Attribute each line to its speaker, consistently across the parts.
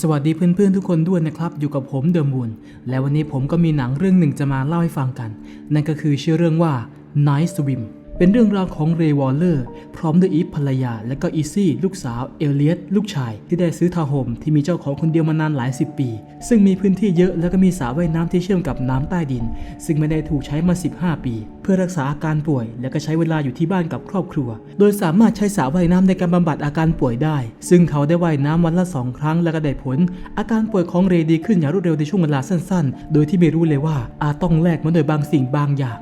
Speaker 1: สวัสดีเพื่อนๆทุกคนด้วยนะครับ อยู่กับผมเดอะมูนและวันนี้ผมก็มีหนังเรื่องหนึ่งจะมาเล่าให้ฟังกัน นั่นก็คือชื่อเรื่องว่า Night Swim เป็นเรื่องราวของเรย์วอลเลอร์ พร้อมด้วยอีฟภรรยา และก็อีซี่ ลูกสาว เอเลียตลูกชาย ที่ได้ซื้อทาวน์โฮมที่มีเจ้าของคนเดียวมานานหลายสิบปี ซึ่งมีพื้นที่เยอะแล้วก็มีสระว่ายน้ำที่เชื่อมกับน้ำใต้ดิน ซึ่งไม่ได้ถูกใช้มา 15 ปี เพื่อรักษาอาการป่วย และก็ใช้เวลาอยู่ที่บ้านกับครอบครัว โดยสามารถใช้สระว่ายน้ำในการบำบัดอาการป่วยได้ ซึ่งเขาได้ว่ายน้ำวันละสองครั้งและก็ได้ผล อาการป่วยของเรย์ดีขึ้นอย่างรวดเร็วในช่วงเวลาสั้น ๆ โดยที่ไม่รู้เลยว่าอาจต้องแลกมาโดยบางสิ่งบางอย่าง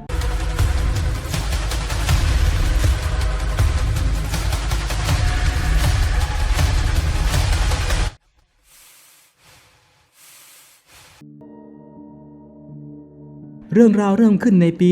Speaker 1: เรื่องราวเริ่มขึ้นในปี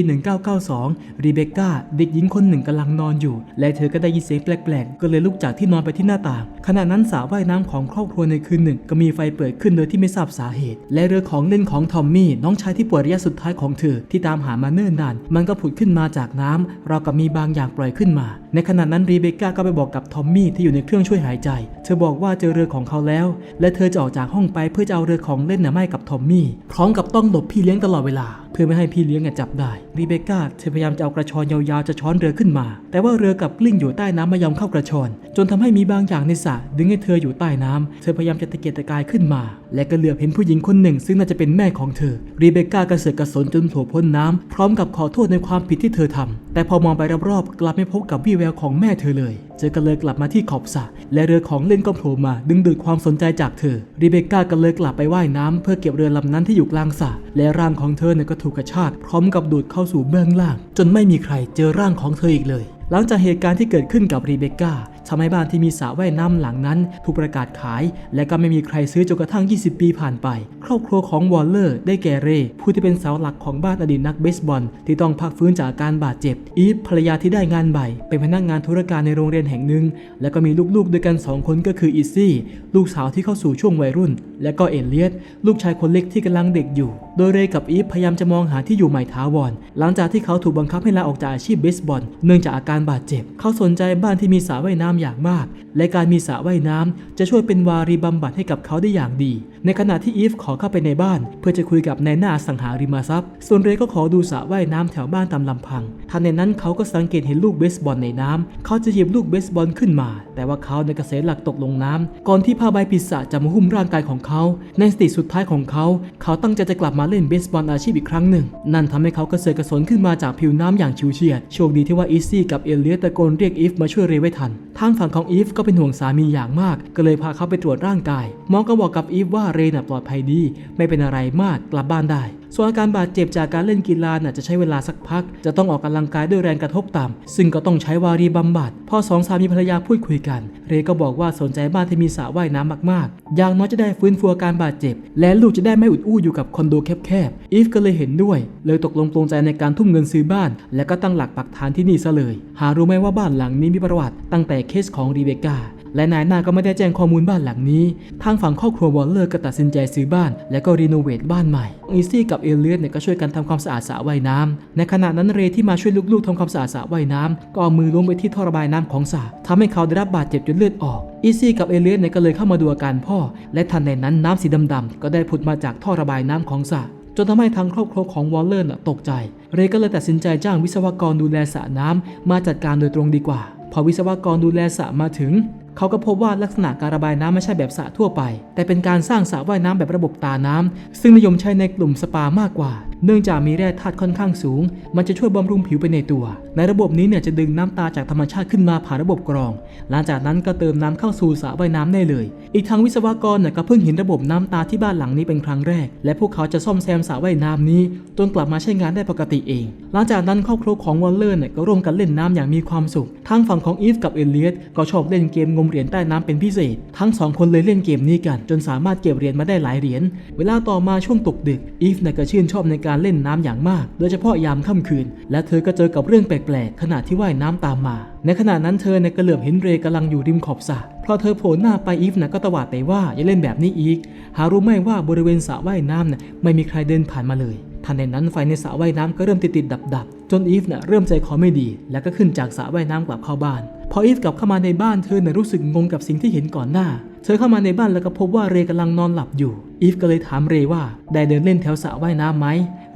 Speaker 1: 1992 รีเบคก้าเด็กหญิงคนหนึ่งกำลังนอนอยู่ และเธอก็ได้ยินเสียงแปลกๆ ก็เลยลุกจากที่นอนไปที่หน้าต่าง ขณะนั้นสระว่ายน้ำของครอบครัวในคืนหนึ่ง ก็มีไฟเปิดขึ้นโดยที่ไม่ทราบสาเหตุ และเรือของเล่นของทอมมี่ น้องชายที่ป่วยระยะสุดท้ายของเธอที่ตามหามาเนิ่นนาน มันก็ผุดขึ้นมาจากน้ำเรากับมีบางอย่างปล่อยขึ้นมา ในขณะนั้นรีเบคก้าก็ไปบอกกับทอมมี่ที่อยู่ในเครื่องช่วยหายใจ เธอบอกว่าเจอเรือของเขาแล้ว และเธอจะออกจากห้องไปเพื่อจะเอาเรือของเล่นน่ะไม่กับทอมมี่พร้อมกับต้องหลบพี่เลี้ยงตลอดเวลาเพื่อไม่ให้พี่เลี้ยงจับได้รีเบคก้าเธอพยายามจะเอากระชอนยาวๆจะช้อนเรือขึ้นมา แต่ว่าเรือกลับกลิ้งอยู่ใต้น้ำไม่ยอมเข้ากระชอน จนทำให้มีบางอย่างในสระดึงให้เธออยู่ใต้น้ำเธอพยายามจะตะเกียกตะกายขึ้นมา และก็เหลือบเห็นผู้หญิงคนหนึ่ง ซึ่งน่าจะเป็นแม่ของเธอรีเบคก้ากระเสือกกระสนจนโผล่พ้นน้ำพร้อมกับขอโทษในความผิดที่เธอทำแต่พอมองไปรอบๆกลับไม่พบกับวี่แววของแม่เธอเลย เจอก็เลยกลับมาที่ขอบสระและเรือของเล่นก็โผล่มาดึงดูดความสนใจจากเธอรีเบคก้าก็เลยกลับไปว่ายน้ำเพื่อเก็บเรือลำนั้นที่อยู่กลางสระและร่างของเธอเนี่ยก็ถูกกระชากพร้อมกับดูดเข้าสู่เบื้องล่าง จนไม่มีใครเจอร่างของเธออีกเลย หลังจากเหตุการณ์ที่เกิดขึ้นกับรีเบคก้า ทำให้บ้านที่มีสระว่ายน้ำหลังนั้น ถูกประกาศขาย และก็ไม่มีใครซื้อจนกระทั่ง 20 ปีผ่านไป ครอบครัวของวอลเลอร์ ได้แก่เร่ผู้ที่เป็นเสาหลักของบ้านอดีตนักเบสบอลที่ต้องพักฟื้นจากอาการบาดเจ็บ อีฟภรรยาที่ได้งานใหม่ เป็นพนักงานธุรการในโรงเรียนแห่งหนึ่ง และก็มีลูกๆด้วยกัน 2 คนก็คืออีซี่ลูกสาวที่เข้าสู่ช่วงวัยรุ่น และก็เอเลียตลูกชายคนเล็กที่กำลังเด็กอยู่ โดยเรย์กับอีฟพยายามจะมองหาที่อยู่ใหม่ถาวรหลังจากที่เขาถูกบังคับให้ลาออกจากอาชีพเบสบอลเนื่องจากอาการบาดเจ็บ เขาสนใจบ้านที่มีสระว่ายน้ำอย่างมาก และการมีสระว่ายน้ำจะช่วยเป็นวารีบำบัดให้กับเขาได้อย่างดี ในขณะที่อีฟขอเข้าไปในบ้าน เพื่อจะคุยกับนายหน้าสังหาริมทรัพย์ ส่วนเรย์ก็ขอดูสระว่ายน้ำแถวบ้านตามลำพังทันในนั้นเขาก็สังเกตเห็นลูกเบสบอลในน้ำเขาจะหยิบลูกเบสบอลขึ้นมา แต่ว่าเขาในกระเสหลักตกลงน้ำก่อนที่ผ้าใบปิดสระจะมาหุ้มร่างกายของเขาในสติสุดท้ายของเขา เขาตั้งใจจะกลับมาเล่นเบสบอลอาชีพอีกครั้งหนึ่ง นั่นทำให้เขากระเสือกกระสนขึ้นมาจากผิวน้ำอย่างชิวเฉียด โชคดีที่ว่าอีซี่กับเอเลียตตะโกนเรียกอีฟมาช่วยเรย์ไว้ทัน ทางฝั่งของอีฟก็เป็นห่วงสามีอย่างมาก ก็เลยพาเขาไปตรวจร่างกาย หมอก็บอกกับอีฟว่าเรย์น่ะปลอดภัยดี ไม่เป็นอะไรมากกลับบ้านได้ ส่วนอาการบาดเจ็บจากการเล่นกีฬาน่ะจะใช้เวลาสักพัก จะต้องออกกำลังกายด้วยแรงกระทบต่ำซึ่งก็ต้องใช้วารีบำบัดพอสองสามีภรรยาพูดคุยกัน เรย์ก็บอกว่าสนใจบ้านที่มีสระว่ายน้ำมากๆ อย่างน้อยจะได้ฟื้นฟูอาการบาดเจ็บ และลูกจะได้ไม่อุดอู้อยู่กับคอนโดแคบๆอีฟก็เลยเห็นด้วย เลยตกลงปลงใจในการทุ่มเงินซื้อบ้าน และก็ตั้งหลักปักฐานที่นี่ซะเลย หารู้ไหมว่าบ้านหลังนี้มีประวัติตั้งแต่เคสของรีเบคก้า และนายหน้าก็ไม่ได้แจ้งข้อมูลบ้านหลังนี้ ทางฝั่งครอบครัววอลเลอร์ก็ตัดสินใจซื้อบ้าน และก็รีโนเวทบ้านใหม่ อีซี่กับเอเลียตเนี่ยก็ช่วยกันทำความสะอาดสระว่ายน้ำในขณะนั้นเรที่มาช่วยลูกๆทำความสะอาดสระว่ายน้ำก็เอามือล้วงไปที่ท่อระบายน้ำของสระทำให้เขาได้รับบาดเจ็บจนเลือดออกอีซี่กับเอเลียตเนี่ยก็เลยเข้ามาดูอาการพ่อ และทันใดนั้นน้ำสีดำๆก็ได้ผุดมาจากท่อระบายน้ำของสระจนทำให้ทางครอบครัวของวอลเลอร์ตกใจ เรก็เลยตัดสินใจจ้างวิศวกรดูแลสระน้ำมาจัดการโดยตรงดีกว่า พอวิศวกรดูแลสระมาถึงเขาก็พบว่าลักษณะการระบายน้ำไม่ใช่แบบสระทั่วไป แต่เป็นการสร้างสระว่ายน้ำแบบระบบตาน้ำซึ่งนิยมใช้ในกลุ่มสปามากกว่า เนื่องจากมีแร่ธาตุค่อนข้างสูง มันจะช่วยบำรุงผิวไปในตัว ในระบบนี้เนี่ยจะดึงน้ำตาจากธรรมชาติขึ้นมาผ่านระบบกรอง หลังจากนั้นก็เติมน้ำเข้าสู่สระว่ายน้ำได้เลย อีกทางวิศวกรเนี่ยก็เพิ่งเห็นระบบน้ำตาที่บ้านหลังนี้เป็นครั้งแรก และพวกเขาจะซ่อมแซมสระว่ายน้ำนี้จนกลับมาใช้งานได้ปกติเอง หลังจากนั้นครอบครัวของวอลเลอร์เนี่ยก็ร่วมกันเล่นน้ำอย่างมีความสุขทางฝั่งของอีฟกับเอเลียตก็ชอบเล่นเกมงมเหรียญใต้น้ำเป็นพิเศษ ทั้งสองคนเลยเล่นเกมนี้กัน จนสามารถเก็บเหรียญมาได้หลายเหรียญ เวลาต่อมาช่วงตกดึก อีฟเนี่ยก็ชื่นชอบในการเล่นน้ำอย่างมาก โดยเฉพาะยามค่ำคืน และเธอก็เจอกับเรื่องแปลกๆ ขณะที่ว่ายน้ำตามมา ในขณะนั้นเธอเนี่ยก็เหลือบเห็นเรย์กำลังอยู่ริมขอบสระพอเธอโผล่หน้าไปอีฟนะก็ตวาดไปว่าอย่าเล่นแบบนี้อีก หารู้ไหมว่าบริเวณสระว่ายน้ำน่ะไม่มีใครเดินผ่านมาเลยทันใดนั้นไฟในสระว่ายน้ำก็เริ่มติดติดดับดับจนอีฟน่ะเริ่มใจคอไม่ดี แล้วก็ขึ้นจากสระว่ายน้ำกลับเข้าบ้าน พออีฟกลับเข้ามาในบ้านเธอน่ะรู้สึกงงกับสิ่งที่เห็นก่อนหน้า เธอเข้ามาในบ้านแล้วก็พบว่าเรย์กำลังนอนหลับอยู่ อีฟก็เลยถามเรว่า ได้เดินเล่นแถวสระว่ายน้ำไหม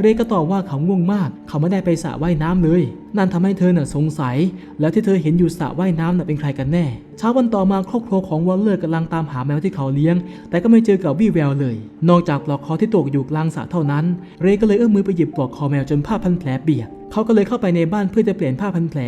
Speaker 1: เรก็ตอบว่าเขาง่วงมาก เขาไม่ได้ไปสระว่ายน้ำเลย นั่นทำให้เธอน่ะสงสัย แล้วที่เธอเห็นอยู่สระว่ายน้ำน่ะเป็นใครกันแน่เช้าวันต่อมาครอบครัวของวอลเลอร์กำลังตามหาแมวที่เขาเลี้ยง แต่ก็ไม่เจอกับวี่แววเลย นอกจากปลอกคอที่ตกอยู่กลางสระเท่านั้น เรย์ก็เลยเอื้อมมือไปหยิบปลอกคอแมวจนผ้าพันแผลเปียกเขาก็เลยเข้าไปในบ้านเพื่อจะเปลี่ยนผ้าพันแผล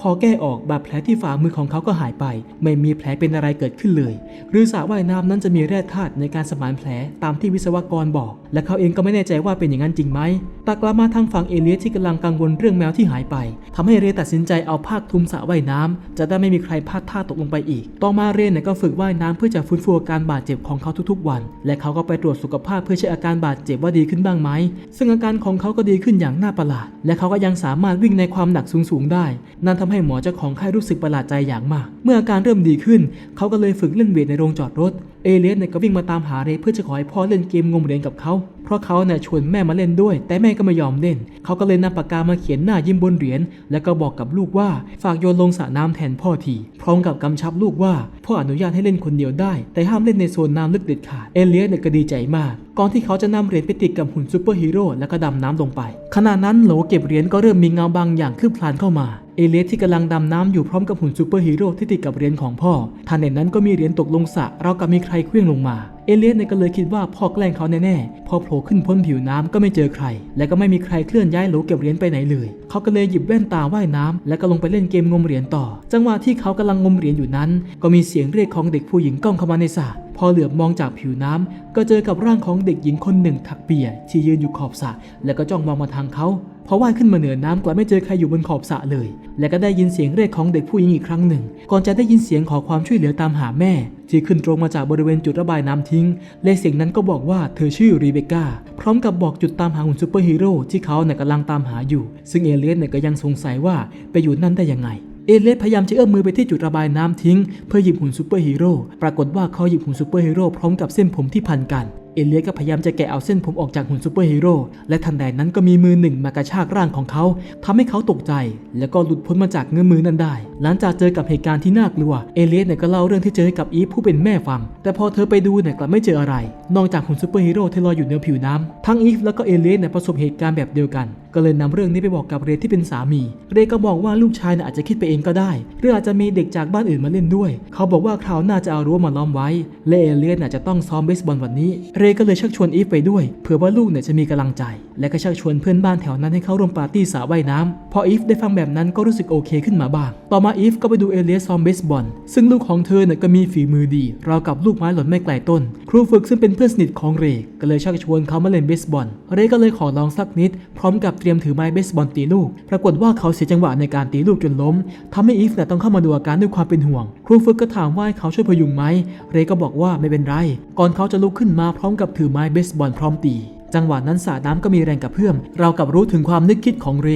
Speaker 1: พอแก้ออกบาดแผลที่ฝ่ามือของเขาก็หายไป ไม่มีแผลเป็นอะไรเกิดขึ้นเลย หรือสระว่ายน้ำนั้นจะมีแร่ธาตุในการสมานแผลตามที่วิศวกรบอก และเขาเองก็ไม่แน่ใจว่าเป็นอย่างนั้นจริงไหมตักลับมาทางฝั่งเอเลียสที่กำลังกังวลเรื่องแมวที่หายไปทำให้เรตัดสินใจเอาผ้าคลุมสระว่ายน้ำจะได้ไม่มีใครพลาดท่าตกลงไปอีก ต่อมาเรย์เนี่ยก็ฝึกว่ายน้ำเพื่อจะฟื้นฟูอาการบาดเจ็บของเขาทุกๆ วัน และเขาก็ไปตรวจสุขภาพเพื่อเช็คอาการบาดเจ็บว่าดีขึ้นบ้างไหม ซึ่งอาการของเขาก็ดีขึ้นอย่างน่าประหลาด และเขาก็ยังสามารถวิ่งในความหนักสูงๆได้ นั่นทำให้หมอเจ้าของไข้รู้สึกประหลาดใจอย่างมาก เมื่ออาการเริ่มดีขึ้น เขาก็เลยฝึกเล่นเวทในโรงจอดรถ เอเลียสเนี่ยก็วิ่งมาตามหาเรย์เพื่อจะขอให้พ่อเล่นเกมงมเหรียญกับเขา เพราะเขาเนี่ยชวนแม่มาเล่นด้วย แต่แม่ก็ไม่ยอมเล่น เขาก็เลยนำปากกามาเขียนหน้ายิ้มบนเหรียญ แล้วก็บอกกับลูกว่าฝากโยนลงสระน้ำแทนพ่อที พร้อมกับกำชับลูกว่าพ่ออนุญาตให้เล่นคนเดียวได้ แต่ห้ามเล่นในโซนน้ำลึกเด็ดขาด เอเลียสเนี่ยก็ดีใจมากก่อนที่เขาจะนำเหรียญไปติดกับหุ่นซูเปอร์ฮีโร่แล้วก็ดำน้ำลงไปขณะนั้นโหลเก็บเหรียญก็เริ่มมีเงาบางอย่างคืบคลานเข้ามา เอเลียสที่กำลังดำน้ำอยู่พร้อมกับหุ่นซูเปอร์ฮีโร่ที่ติดกับเหรียญของพ่อทันใดนั้นก็มีเหรียญตกลงสระเราวกับมีใครเคลื่องลงมา เอเลียสเนี่ยก็เลยคิดว่าพ่อแกล้งเขาแน่ๆ พอโผล่ขึ้นพ้นผิวน้ำก็ไม่เจอใคร และก็ไม่มีใครเคลื่อนย้ายโหลเก็บเหรียญไปไหนเลย เขาก็เลยหยิบแว่นตาว่ายน้ำแล้วก็ลงไปเล่นเกมงมเหรียญต่อ จังหวะที่เขากำลังงมเหรียญอยู่นั้น ก็มีเสียงเรียกของเด็กผู้หญิงก้องเข้ามาในสระพอเหลือบมองจากผิวน้ำก็เจอกับร่างของเด็กหญิงคนหนึ่งถักเปียที่ยืนอยู่ขอบสระแล้วก็จ้องมองมาทางเขา พอว่ายขึ้นมาเหนือน้ำกลับไม่เจอใครอยู่บนขอบสระเลย และก็ได้ยินเสียงเรียกของเด็กผู้หญิงอีกครั้งหนึ่ง ก่อนจะได้ยินเสียงขอความช่วยเหลือตามหาแม่ ที่ขึ้นตรงมาจากบริเวณจุดระบายน้ำทิ้ง และเสียงนั้นก็บอกว่าเธอชื่อรีเบคก้าพร้อมกับบอกจุดตามหาหุ่นซูเปอร์ฮีโร่ที่เขาเนี่ยกำลังตามหาอยู่ ซึ่งเอเลียสเนี่ยก็ยังสงสัยว่าไปอยู่นั่นได้ยังไงเอเลสพยายามจะเอื้อมมือไปที่จุดระบายน้ำทิ้ง เพื่อหยิบหุ่นซูเปอร์ฮีโร่ ปรากฏว่าเขาหยิบหุ่นซูเปอร์ฮีโร่พร้อมกับเส้นผมที่พันกัน เอเลียสก็พยายามจะแกะเอาเส้นผมออกจากหุ่นซูเปอร์ฮีโร่และทันใดนั้นก็มีมือหนึ่งมากระชากร่างของเขาทำให้เขาตกใจ แล้วก็หลุดพ้นมาจากเงื้อมือนั้นได้ หลังจากเจอกับเหตุการณ์ที่น่ากลัว เอเลียสเนี่ยก็เล่าเรื่องที่เจอให้กับอีฟผู้เป็นแม่ฟัง แต่พอเธอไปดูเนี่ยกลับไม่เจออะไร นอกจากหุ่นซูเปอร์ฮีโร่ที่ลอยอยู่เหนือผิวน้ำทั้งอีฟแล้วก็เอเลียสเนี่ยประสบเหตุการณ์แบบเดียวกัน ก็เลยนำเรื่องนี้ไปบอกกับเรที่เป็นสามี เรก็บอกว่าลูกชายน่ะอาจจะคิดไปเองก็ได้ หรืออาจจะมีเด็กจากบ้านอื่นมาเล่นด้วย เขาบอกว่าคราวหน้าจะเอารั้วมาล้อมไว้และเอเลียน่ะจะต้องซ้อมเบสบอลวันนี้เรก็เลยชักชวนอีฟไปด้วย เผื่อว่าลูกเนี่ยจะมีกำลังใจ และก็ชักชวนเพื่อนบ้านแถวนั้นให้เข้าร่วมปาร์ตี้สระว่ายน้ำพออีฟได้ฟังแบบนั้นก็รู้สึกโอเคขึ้นมาบ้าง ต่อมาอีฟก็ไปดูเอเลียสซ้อมเบสบอลซึ่งลูกของเธอเนี่ยก็มีฝีมือดีราวกับลูกไม้หล่นไม่ไกลต้น ครูฝึกซึ่งเป็นเพื่อนสนิทของเรก็เลยชักชวนเขามาเล่นเบสบอล เรก็เลยขอลองสักนิด พร้อมกับเตรียมถือไม้เบสบอลตีลูก ปรากฏว่าเขาเสียจังหวะในการตีลูกจนล้มทำให้อีฟเนี่ยต้องเข้ามาดูอาการด้วยความเป็นห่วง ครูฝึกก็ถามว่าเขาช่วยพยุงไหม เรก็บอกว่าไม่เป็นไร ก่อนเขาจะลุกขึ้นมาพร้อมกับถือไม้เบสบอลพร้อมตี จังหวะนั้นสระน้ำก็มีแรงกระเพื่อม เรากับรู้ถึงความนึกคิดของเร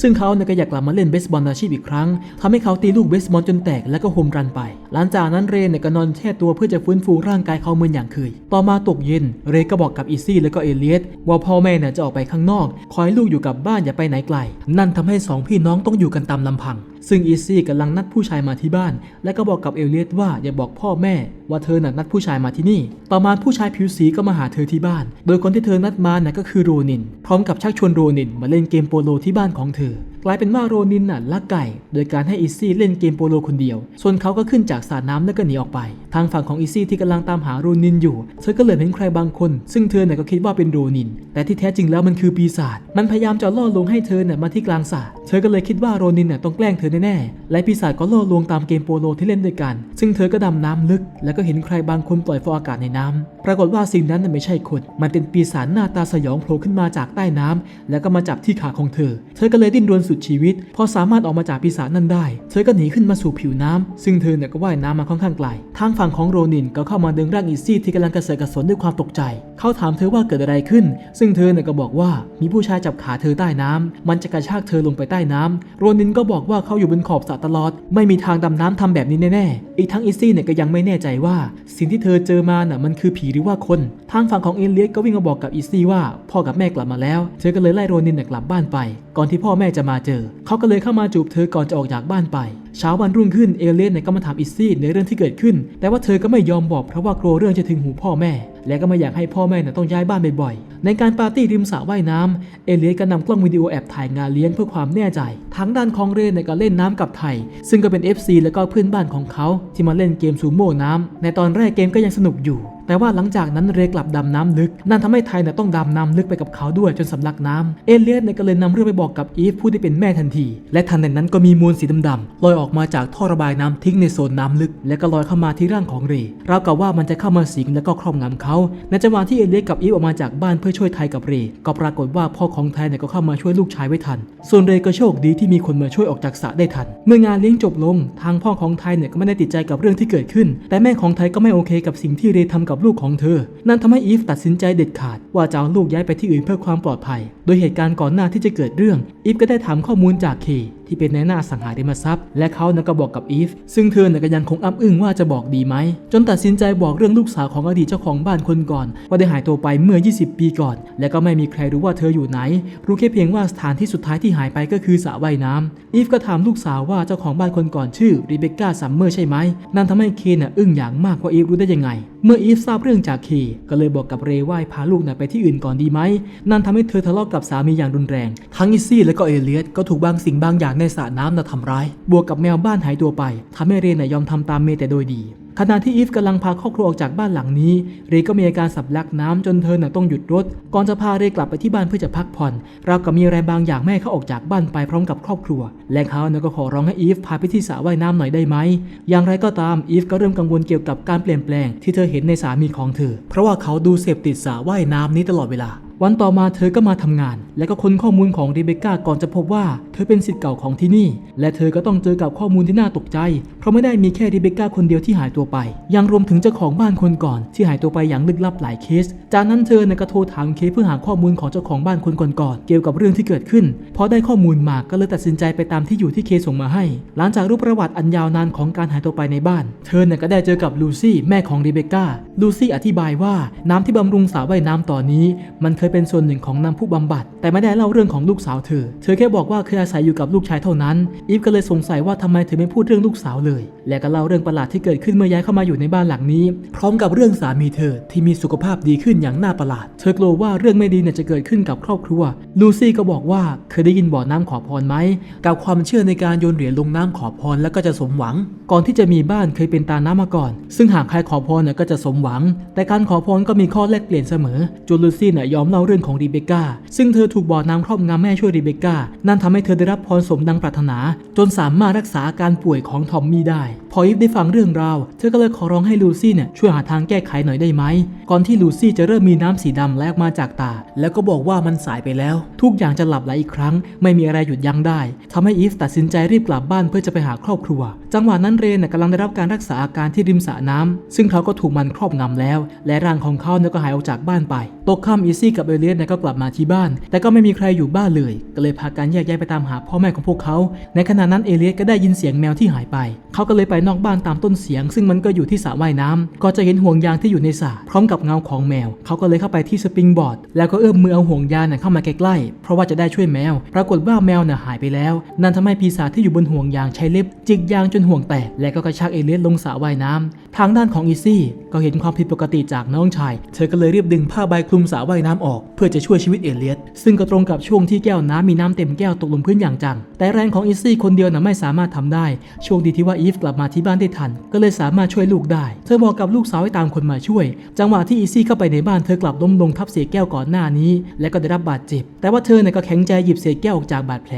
Speaker 1: ซึ่งเขาเนี่ยก็อยากกลับมาเล่นเบสบอลอาชีพอีกครั้งทำให้เขาตีลูกเบสบอลจนแตกแล้วก็โฮมรันไป หลังจากนั้นเรเนี่ยก็นอนแช่ตัวเพื่อจะฟื้นฟูร่างกายเขาเหมือนอย่างเคย ต่อมาตกเย็น เรก็บอกกับอีซี่แล้วก็เอเลียสว่าพ่อแม่เนี่ยจะออกไปข้างนอกขอให้ลูกอยู่กับบ้านอย่าไปไหนไกล นั่นทำให้สองพี่น้องต้องอยู่กันตามลำพัง ซึ่งอีซี่กำลังนัดผู้ชายมาที่บ้าน และก็บอกกับเอลเลียตว่าอย่าบอกพ่อแม่ ว่าเธอน่ะนัดผู้ชายมาที่นี่ ต่อมาผู้ชายผิวสีก็มาหาเธอที่บ้าน โดยคนที่เธอนัดมาน่ะก็คือโรนิน พร้อมกับชักชวนโรนินมาเล่นเกมโปโลที่บ้านของเธอ กลายเป็นว่าโรนินน่ะลักไก่ โดยการให้อีซี่เล่นเกมโปโลคนเดียว ส่วนเขาก็ขึ้นจากสระน้ำแล้วก็หนีออกไป ทางฝั่งของอีซี่ที่กำลังตามหาโรนินอยู่ เธอก็เลยเห็นใครบางคน ซึ่งเธอเนี่ยก็คิดว่าเป็นโรนิน แต่ที่แท้จริงแล้วมันคือปีศาจ มันพยายามจะล่อลวงให้เธอเนี่ยมาที่กลางสระ เธอก็เลยคิดว่าโรนินเนี่ยต้องแกล้งเธอแน่ๆ และปีศาจก็ล่อลวงตามเกมโปโลที่เล่นด้วยกัน ซึ่งเธอก็ดำน้ำลึก แล้วก็เห็นใครบางคนปล่อยฟองอากาศในน้ำปรากฏว่าสิ่งนั้นไม่ใช่คน มันเป็นปีศาจหน้าตาสยองโผล่ขึ้นมาจากใต้น้ำแล้วก็มาจับที่ขาของเธอ เธอก็เลยดิ้นรนสุดชีวิต พอสามารถออกมาจากปีศาจนั้นได้ เธอก็หนีขึ้นมาสู่ผิวน้ำซึ่งเธอเนี่ยก็ว่ายน้ำมาค่อนข้างไกล ทางฝั่งของโรนินก็เข้ามาดึงร่างอีซี่ที่กำลังกระเสือกกระสนด้วยความตกใจ เขาถามเธอว่าเกิดอะไรขึ้น ซึ่งเธอเนี่ยก็บอกว่ามีผู้ชายจับขาเธอใต้น้ำมันจะกระชากเธอลงไปใต้น้ำโรนินก็บอกว่าเขาอยู่บนขอบสระตลอด ไม่มีทางดำน้ำทำแบบนี้แน่ๆ อีกทั้งอีซี่เนี่ยก็ยังไม่แน่ใจว่า สิ่งที่เธอเจอมาน่ะมันคือผีหรือว่าคน ทางฝั่งของเอเลียสก็วิ่งมาบอกกับอีซี่ว่า พ่อกับแม่กลับมาแล้ว เธอก็เลยไล่โรนินกลับบ้านไป ก่อนที่พ่อแม่จะมาเจอ เขาก็เลยเข้ามาจูบเธอก่อนจะออกจากบ้านไป เช้าวันรุ่งขึ้นเอเลียสก็มาถามอีซี่ในเรื่องที่เกิดขึ้น แต่ว่าเธอก็ไม่ยอมบอกเพราะว่ากลัวเรื่องจะถึงหูพ่อแม่ และก็ไม่อยากให้พ่อแม่ต้องย้ายบ้านบ่อยๆ ในการปาร์ตี้ริมสระว่ายน้ำเอเลียสก็นำกล้องวิดีโอแอบถ่ายงานเลี้ยงเพื่อความแน่ใจทั้งด้านของเรนก็เล่นน้ำกับไทย ซึ่งก็เป็น FC แล้วก็เพื่อนบ้านของเขาที่มาเล่นเกมซูโม่น้ำในตอนแรกเกมก็ยังสนุกอยู่ แต่ว่าหลังจากนั้นเรกลับดำน้ำลึก นั่นทำให้ไทยเนี่ยต้องดำน้ำลึกไปกับเขาด้วยจนสำลักน้ำเอเลียสเนี่ยก็เลยนำเรื่องไปบอกกับอีฟผู้ที่เป็นแม่ทันที และทันใดนั้นก็มีมวลสีดำๆลอยออกมาจากท่อระบายน้ำทิ้งในโซนน้ำลึก และก็ลอยเข้ามาที่ร่างของเรราวกับว่ามันจะเข้ามาสิงและก็ครอบงำเขา ในจังหวะที่เอเลียสกับอีฟออกมาจากบ้านเพื่อช่วยไทยกับเรก็ปรากฏว่าพ่อของไทยเนี่ยก็เข้ามาช่วยลูกชายไว้ทัน ส่วนเรก็โชคดีที่มีคนมาช่วยออกจากสระได้ทัน เมื่องานเลี้ยงจบลง ทางพ่อของไทยเนี่ยก็ไม่ได้ติดใจกับเรื่องที่เกิดขึ้น แต่แม่ของไทยก็ไม่โอเคกับสิ่งที่เรทำกับลูกของเธอ นั่นทำให้อีฟตัดสินใจเด็ดขาด ว่าจะเอาลูกย้ายไปที่อื่นเพื่อความปลอดภัย โดยเหตุการณ์ก่อนหน้าที่จะเกิดเรื่อง อีฟก็ได้ถามข้อมูลจากเค ที่เป็นนายหน้าสังหาริมทรัพย์ และเขานะก็บอกกับอีฟซึ่งเธอนะก็ยังคงอ้ำอึ้งว่าจะบอกดีไหม จนตัดสินใจบอกเรื่องลูกสาวของอดีตเจ้าของบ้านคนก่อน ว่าได้หายตัวไปเมื่อ 20 ปีก่อน และก็ไม่มีใครรู้ว่าเธออยู่ไหน รู้แค่เพียงว่าสถานที่สุดท้ายที่หายไปก็คือสระว่ายน้ำอีฟก็ถามลูกสาวว่าเจ้าของบ้านคนก่อนชื่อรีเบคก้าซัมเมอร์ใช่ไหมนั่นทำให้เคนอึ้งอย่างมากว่าอีฟรู้ได้ยังไง เมื่ออีฟทราบเรื่องจากเคก็เลยบอกกับเรว่าให้พาลูกน่ะไปที่อื่นก่อนดีไหมนั่นทำให้เธอทะเลาะกับสามีอย่างรุนแรง ทั้งอิซี่และก็เอเลียสก็ถูกบางสิ่งบางอย่างในสระน้ำน่ะทำร้าย บวกกับแมวบ้านหายตัวไปทำให้เรย์น่ะยอมทำตามเมย์แต่โดยดี ขณะที่อีฟกำลังพาครอบครัวออกจากบ้านหลังนี้ เรก็มีอาการสับลักน้ำจนเธอน่ะต้องหยุดรถ ก่อนจะพาเรกลับไปที่บ้านเพื่อจะพักผ่อน เรากับมีอะไรบางอย่างแม่เขาออกจากบ้านไปพร้อมกับครอบครัว และเขาน่ะก็ขอร้องให้อีฟพาไปที่สระว่ายน้ำหน่อยได้ไหม อย่างไรก็ตามอีฟก็เริ่มกังวลเกี่ยวกับการเปลี่ยนแปลง ที่เธอเห็นในสามีของเธอ เพราะว่าเขาดูเสพติดสระว่ายน้ำนี้ตลอดเวลา วันต่อมาเธอก็มาทำงาน และก็ค้นข้อมูลของรีเบคก้าก่อนจะพบว่าเธอเป็นสิทธิ์เก่าของที่นี่ และเธอก็ต้องเจอกับข้อมูลที่น่าตกใจ เพราะไม่ได้มีแค่รีเบคก้าคนเดียวที่หายตัวไป ยังรวมถึงเจ้าของบ้านคนก่อน ที่หายตัวไปอย่างลึกลับหลายเคส จากนั้นเธอเนี่ยก็โทรถามเคเพื่อหาข้อมูลของเจ้าของบ้านคนก่อนๆเกี่ยวกับเรื่องที่เกิดขึ้น พอได้ข้อมูลมาก็เลยตัดสินใจไปตามที่อยู่ที่เคส่งมาให้ หลังจากรู้ประวัติอันยาวนานของการหายตัวไปในบ้าน เธอเนี่ยก็ได้เจอกับลูซี่แม่ของรีเบคก้าลูซี่อธิบายว่าน้ำที่บำรุงสระว่ายน้ำตอนนี้ มันเคยเป็นส่วนหนึ่งของน้ำผู้บำบัด แต่ไม่ได้เล่าเรื่องของลูกสาวเธอ เธอแค่บอกว่าเคยอาศัยอยู่กับลูกชายเท่านั้น อีฟก็เลยสงสัยว่าทำไมเธอไม่พูดเรื่องลูกสาวเลย และก็เล่าเรื่องประหลาดที่เกิดขึ้นเมื่อย้ายเข้ามาอยู่ในบ้านหลังนี้ พร้อมกับเรื่องสามีเธอที่มีสุขภาพดีขึ้นอย่างน่าประหลาด เธอกลัวว่าเรื่องไม่ดีเนี่ยจะเกิดขึ้นกับครอบครัว ลูซี่ก็บอกว่าเคยได้ยินบ่อน้ำขอพรไหมกับความเชื่อในการโยนเหรียญลงน้ำขอพรแล้วก็จะสมหวัง ก่อนที่จะมีบ้านเคยเป็นตาน้ำมาก่อน ซึ่งหากใครขอพรเนี่ยก็จะสมหวัง แต่การขอพรก็มีข้อแลกเปลี่ยนเสมอจนลูซี่เนี่ยยอมเล่าเรื่องของรีเบคก้าซึ่งเธอถูกบ่อน้ำครอบงำแม่ช่วยรีเบคก้านั่นทำให้เธอได้รับพรสมดังปรารถนา จนสามารถรักษาอาการป่วยของทอมมี่ได้ พออีฟได้ฟังเรื่องราว เธอก็เลยขอร้องให้ลูซี่เนี่ยช่วยหาทางแก้ไขหน่อยได้ไหม ก่อนที่ลูซี่จะเริ่มมีน้ำสีดำไหลกมาจากตา แล้วก็บอกว่ามันสายไปแล้ว ทุกอย่างจะหลับไหลอีกครั้ง ไม่มีอะไรหยุดยั้งได้ทำให้อีฟตัดสินใจรีบกลับบ้านเพื่อจะไปหาครอบครัว จังหวะนั้นเรนน่ะกำลังได้รับการรักษาอาการที่ริมสระน้ำซึ่งเขาก็ถูกมันครอบงำแล้ว และร่างของเขาเนี่ยก็หายออกจากบ้านไป ตกค่ำอีซี่กับเอเลียสเนี่ยก็กลับมาที่บ้าน แต่ก็ไม่มีใครอยู่บ้านเลย ก็เลยพากันแยกย้ายไปตามหาพ่อแม่ของพวกเขา ในขณะนั้นเอเลียสก็ได้ยินเสียงแมวที่หายไป เขาก็เลยไปนอกบ้านตามต้นเสียง ซึ่งมันก็อยู่ที่สระว่ายน้ำก็จะเห็นห่วงยางที่อยู่ในสระพร้อมกับเงาของแมว เขาก็เลยเข้าไปที่สปริงบอร์ด แล้วก็เอื้อมมือเอาห่วงยางเข้ามาใกล้ๆ เพราะว่าจะได้ช่วยแมว ปรากฏว่าแมวน่ะหายไปแล้ว นั่นทำให้ปีศาจที่อยู่บนห่วงยางใช้เล็บจิกยางจนห่วงแตก และก็กระชากเอเลียสลงสระว่ายน้ำทางด้านของอีซี่ก็เห็นความผิดปกติจากน้องชาย เธอก็เลยรีบดึงผ้าใบคลุมสระว่ายน้ำออกเพื่อจะช่วยชีวิตเอเลียสซึ่งก็ตรงกับช่วงที่แก้วน้ำมีน้ำเต็มแก้วตกลงพื้นอย่างจัง แต่แรงของอีซี่คนเดียวน่ะไม่สามารถทำได้โชคดีที่ว่าอีฟกลับมาที่บ้านได้ทัน ก็เลยสามารถช่วยลูกได้ เธอบอกกับลูกสาวให้ตามคนมาช่วย จังหวะที่อีซี่เข้าไปในบ้านเธอกลับล้มลงทับเศษแก้วก่อนหน้านี้ และก็ได้รับบาดเจ็บ แต่ว่าเธอเนี่ยก็แข็งใจหยิบเศษแก้วออกจากบาดแผล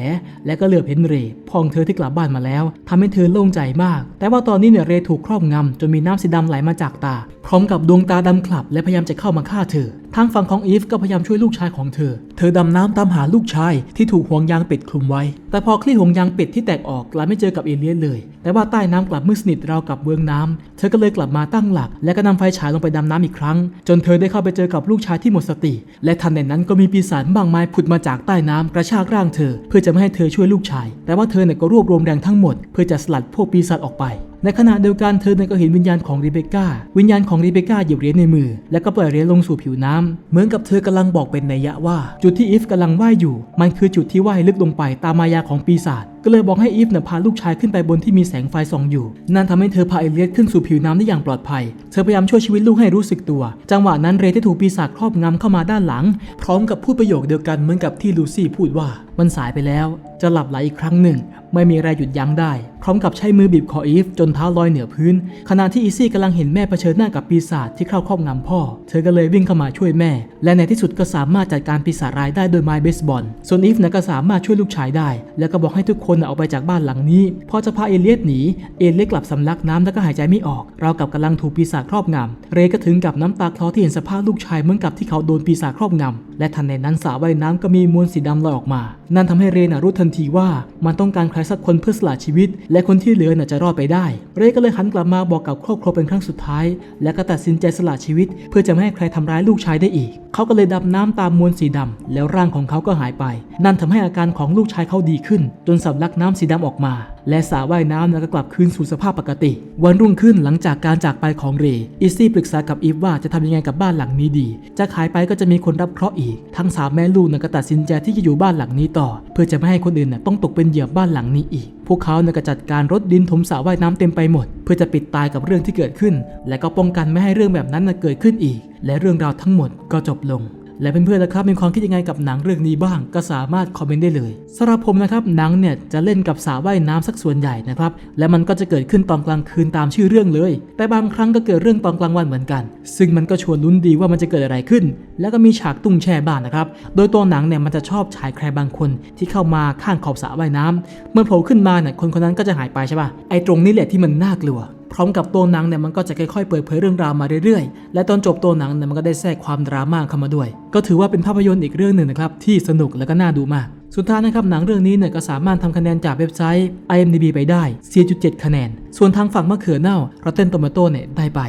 Speaker 1: และก็เหลือบเห็นเรย์พ่องเธอที่กลับบ้านมาแล้วทำให้เธอโล่งใจมาก แต่ว่าตอนนี้เนี่ยเรย์ถูกครอบงำจนมีน้ำสีดำไหลมาจากตา พร้อมกับดวงตาดำคลับ และพยายามจะเข้ามาฆ่าเธอ ทางฝั่งของอีฟก็พยายามช่วยลูกชายของเธอ เธอดำน้ำตามหาลูกชายที่ถูกห่วงยางป็ดคลุมไว้ แต่พอคลี่ห่วงยางป็ดที่แตกออกกลับไม่เจอกับเอเลียนเลย แต่ว่าใต้น้ำกลับมืดสนิทราวกับเบืองน้ำ เธอก็เลยกลับมาตั้งหลัก และก็นำไฟฉายลงไปดำน้ำอีกครั้ง จนเธอได้เข้าไปเจอกับลูกชายที่หมดสติ และทันใดนั้นก็มีปีศาจมากมายผุดมาจากใต้น้ำกระชากร่างเธอ เพื่อจะไม่ให้เธอช่วยลูกชาย แต่ว่าเธอเนี่ยก็รวบรวมแรงทั้งหมด เพื่อจะสลัดพวกปีศาจออกไป ในขณะเดียวกันเธอเองก็เห็นวิญญาณของรีเบคก้าวิญญาณของรีเบคก้าหยิบเหรียญในมือ แล้วก็ปล่อยเหรียญลงสู่ผิวน้ำเหมือนกับเธอกำลังบอกเป็นนัยยะว่า จุดที่อีฟกำลังว่ายอยู่ มันคือจุดที่ว่ายลึกลงไปตามมายาของปีศาจ ก็เลยบอกให้อีฟเนี่ยพาลูกชายขึ้นไปบนที่มีแสงไฟส่องอยู่ นั่นทำให้เธอพาเอเลียสขึ้นสู่ผิวน้ำได้อย่างปลอดภัย เธอพยายามช่วยชีวิตลูกให้รู้สึกตัว จังหวะนั้นเรย์ได้ถูกปีศาจครอบงำเข้ามาด้านหลัง พร้อมกับพูดประโยคเดียวกันเหมือนกับที่ลูซี่พูดว่ามันสายไปแล้ว จะหลับไหลอีกครั้งหนึ่ง ไม่มีอะไรหยุดยั้งได้ พร้อมกับใช้มือบีบคออีฟจนเท้าลอยเหนือพื้น ขณะที่อีซี่กำลังเห็นแม่เผชิญหน้ากับปีศาจที่เข้าครอบงำพ่อ เธอก็เลยวิ่งเข้ามาช่วยแม่ และในที่สุดก็สามารถจัดการปีศาจร้ายได้โดยไม้เบสบอลส่วนอีฟนะก็สามารถช่วยลูกชายได้ แล้วก็บอกให้ทุกคนน่ะออกไปจากบ้านหลังนี้ พอจะพาเอเลียสหนี เอเลียสกลับสำลักน้ำแล้วก็หายใจไม่ออก เรากับกำลังถูกปีศาจครอบงำ เรย์ก็ถึงกับน้ำตาคลอที่เห็นสภาพลูกชายเหมือนกับที่เขาโดนปีศาจครอบงำ และทันในนั้นสาว่ายน้ำก็มีมวลสีดำลอยออกมา นั่นทำให้เรนรู้ทันทีว่ามันต้องการใครสักคนเพื่อสละชีวิต และคนที่เหลือน่ะจะรอดไปได้ เรนก็เลยหันกลับมาบอกกับครอบครัวเป็นครั้งสุดท้าย และก็ตัดสินใจสละชีวิต เพื่อจะไม่ให้ใครทำร้ายลูกชายได้อีก เขาก็เลยดำน้ำตามมวลสีดำแล้วร่างของเขาก็หายไป นั่นทำให้อาการของลูกชายเขาดีขึ้น จนสำลักน้ำสีดำออกมา และสระว่ายน้ำนั้นก็กลับคืนสู่สภาพปกติ วันรุ่งขึ้นหลังจากการจากไปของเรย์อิซซี่ปรึกษากับอีฟว่าจะทำยังไงกับบ้านหลังนี้ดี จะขายไปก็จะมีคนรับเคราะห์อีก ทั้งสามแม่ลูกนั้นก็ตัดสินใจที่จะอยู่บ้านหลังนี้ต่อ เพื่อจะไม่ให้คนอื่นน่ะต้องตกเป็นเหยื่อบ้านหลังนี้อีก พวกเขาเนี่ยก็จัดการรดดินถมสระว่ายน้ำเต็มไปหมด เพื่อจะปิดตายกับเรื่องที่เกิดขึ้น และก็ป้องกันไม่ให้เรื่องแบบนั้นน่ะเกิดขึ้นอีก และเรื่องราวทั้งหมดก็จบลง และเพื่อนๆนะครับมีความคิดยังไงกับหนังเรื่องนี้บ้าง ก็สามารถคอมเมนต์ได้เลยสำหรับผมนะครับหนังเนี่ยจะเล่นกับสระว่ายน้ำสักส่วนใหญ่นะครับและมันก็จะเกิดขึ้นตอนกลางคืนตามชื่อเรื่องเลย แต่บางครั้งก็เกิดเรื่องตอนกลางวันเหมือนกัน ซึ่งมันก็ชวนลุ้นดีว่ามันจะเกิดอะไรขึ้น แล้วก็มีฉากตุ้งแช่บ้างนะครับโดยตัวหนังเนี่ยมันจะชอบฉายใครบางคนที่เข้ามาข้างขอบสระว่ายน้ำเมื่อโผล่ขึ้นมาเนี่ยคนคนนั้นก็จะหายไปใช่ป่ะไอ้ตรงนี้แหละที่มันน่ากลัว พร้อมกับตัวหนังเนี่ยมันก็จะค่อยๆเปิดเผยเรื่องราวมาเรื่อยๆ และตอนจบตัวหนังเนี่ยมันก็ได้แทรกความดราม่าเข้ามาด้วย ก็ถือว่าเป็นภาพยนตร์อีกเรื่องหนึ่งนะครับที่สนุกและก็น่าดูมากสุดท้ายนะครับหนังเรื่องนี้เนี่ยก็สามารถทำคะแนนจากเว็บไซต์ IMDb ไปได้ 4.7 คะแนน ส่วนทางฝั่งมะเขือเน่า Rotten Tomato เนี่ยได้ไป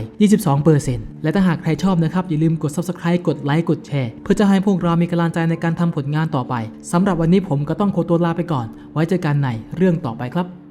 Speaker 1: 22%และถ้าหากใครชอบนะครับ อย่าลืมกด Subscribe กดไลค์กดแชร์ เพื่อจะให้พวกเรามีกำลังใจในการทำผลงานต่อไปสำหรับวันนี้ผมก็ต้องโคตัวลาไปก่อน ไว้เจอกันในเรื่องต่อไปครับ